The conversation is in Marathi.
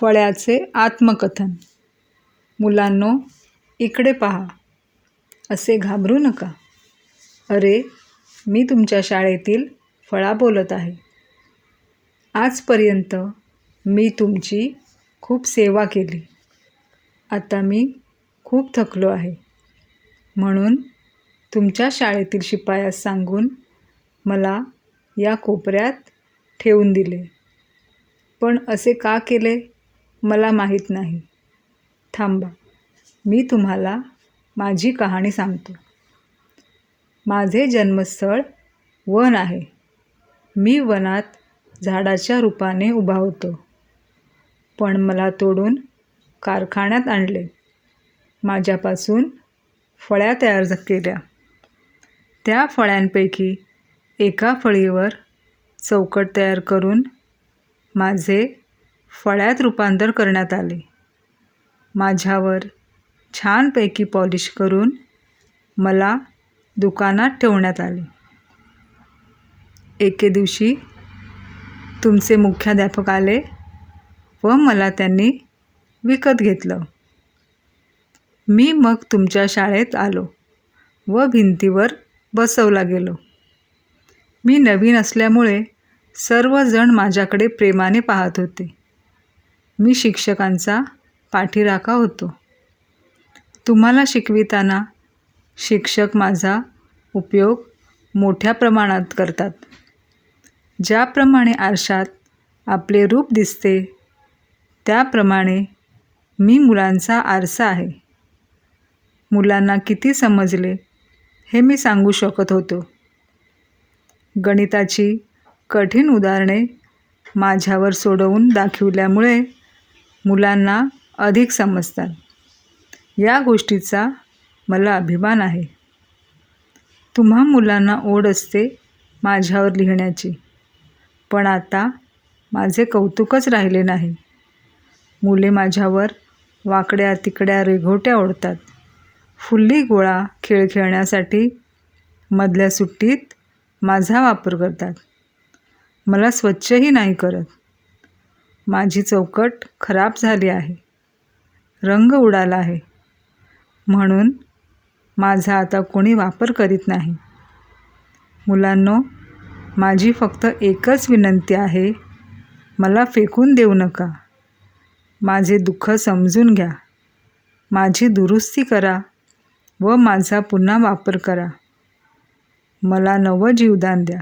फळ्याचे आत्मकथन. मुलांनो इकडे पहा. असे घाबरू नका. अरे मी तुमच्या शाळेतील फळा बोलत आहे. आजपर्यंत मी तुमची खूप सेवा केली. आता मी खूप थकलो आहे. म्हणून तुमच्या शाळेतील शिपायास सांगून मला या कोपऱ्यात ठेवून दिले. पण असे का केले? मला माहीत नाही. थांबा मी तुम्हाला माझी कहाणी सांगतो. माझे जन्मस्थळ वन आहे. मी वनात झाडाच्या रूपाने उभा होतो. पण मला तोडून कारखान्यात आणले. माझ्यापासून फळ्या तयार केल्या. त्या फळ्यांपैकी एका फळीवर चौकट तयार करून माझे फळ्यात रूपांतर करण्यात आले. माझ्यावर छानपैकी पॉलिश करून मला दुकानात ठेवण्यात आले. एके दिवशी तुमचे मुख्याध्यापक आले व मला त्यांनी विकत घेतलं. मी मग तुमच्या शाळेत आलो व भिंतीवर बसवला गेलो. मी नवीन असल्यामुळे सर्वजण माझ्याकडे प्रेमाने पाहत होते. मी शिक्षकांचा पाठीराखा होतो. तुम्हाला शिकविताना शिक्षक माझा उपयोग मोठ्या प्रमाणात करतात. ज्याप्रमाणे आरशात आपले रूप दिसते त्याप्रमाणे मी मुलांचा आरसा आहे. मुलांना किती समजले हे मी सांगू शकत होतो. गणिताची कठीण उदाहरणे माझ्यावर सोडवून दाखविल्यामुळे मुलांना अधिक समजतात. या गोष्टीचा मला अभिमान आहे. तुम्हा मुलांना ओढ असते माझ्यावर लिहिण्याची. पण आता माझे कौतुकच राहिले नाही. मुले माझ्यावर वाकड्या तिकड्या रेघोट्या ओढतात. फुल्ली गोळा खेळ खेळण्यासाठी मधल्या सुट्टीत माझा वापर करतात. मला स्वच्छही नाही करत. माझी चौकट खराब झाली आहे. रंग उडाला आहे. म्हणून माझा आता कोणी वापर करीत नाही. मुलांनो माझी फक्त एकच विनंती आहे मला फेकून देऊ नका. माझे दुःख समजून घ्या. माझी दुरुस्ती करा व माझा पुन्हा वापर करा. मला नवं जीवदान द्या.